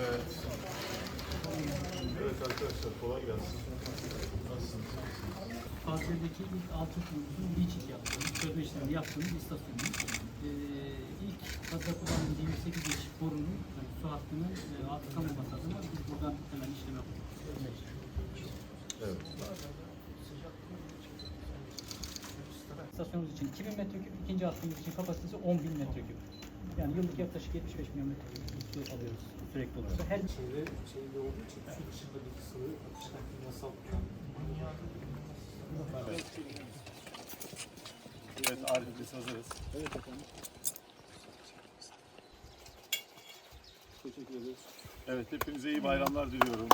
Evet. Evet arkadaşlar kolay gelsin. Nasılsınız? Fazil'deki ilk altı kurumuzun liçik yaptığımız, çözme işlemini yaptığımız istasyonumuz. Ee, ilk fazla kullanılan 28 yaş borunun yani su hattının e, atılamaması adına biz buradan hemen işlem yaptık. Evet. İstasyonumuz için 2000 metreküp, ikinci hattımız için kapasitesi 10.000 metreküp. Yani yıllık yaklaşık 75 milyon metreküp su alıyoruz sürekli olarak. Her Çevre şeyde olduğu için su dışındaki suyu akışkan kimyasal Evet Arif biz hazırız. Evet efendim. Teşekkür ederiz. Evet hepinize iyi bayramlar diliyorum.